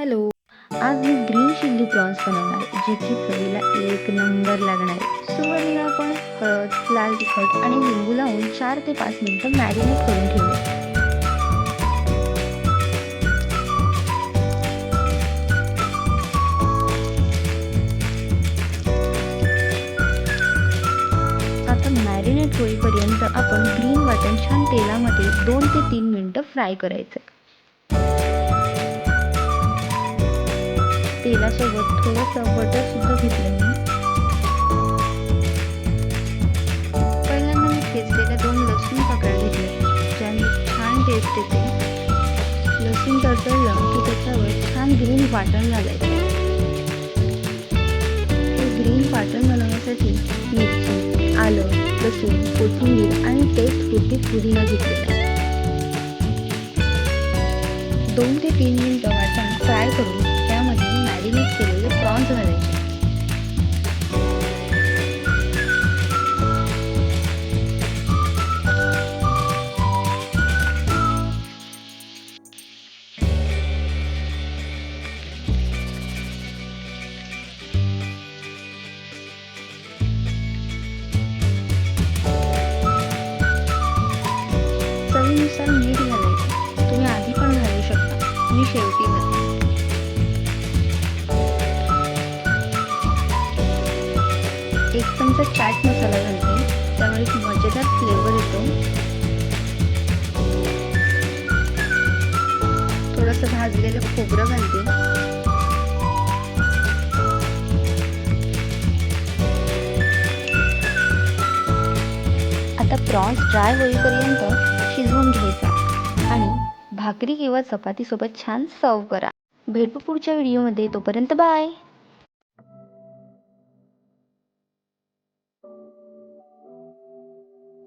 Hello. आज मी green chilli prawns बनवणार आहे चवीला एक नंबर लागणार आहे. सुरुवातीला आपण हळद लाल तिखट आणि लिंबू लावून चार ते पाच मिनिटं मॅरिनेट करून ठेवू आता मॅरिनेट होईपर्यंत आपण ग्रीन वाटण छान तेलामध्ये दोन ते तीन मिनिटं फ्राय करायचं तेलासोबत थोडंसं बटर सुद्धा घेतलं मी. पहिल्यांदा मी खेचलेल्या दोन लसूण पाकळ्या घेतल्या ज्याने छान टेस्ट येते. लसूण तडतडलं की त्याच्यावर छान ग्रीन वाटण घालायचं. ते ग्रीन वाटण बनवण्यासाठी मिरची आलं लसूण कोथिंबीर आणि टेस्ट पुरती पुदिना घेतलेला दोन ते तीन मिनिटं वाटण फ्राय करून मॅरिनेट केलेले प्रॉन्स घालायचं तुम्ही आधी पण घालू शकता मी शेवटी घालते एक चमचा चाट मसाला घालते. त्यामुळे एक मजेदार फ्लेवर येतो. थोडंसं भाजलेलं खोबरं घालते. आता प्रॉन्स ड्राय होईपर्यंत शिजवून घ्यायचा आणि भाकरी किंवा चपातीसोबत छान सर्व करा. भेटू पुढच्या व्हिडिओमध्ये तोपर्यंत बाय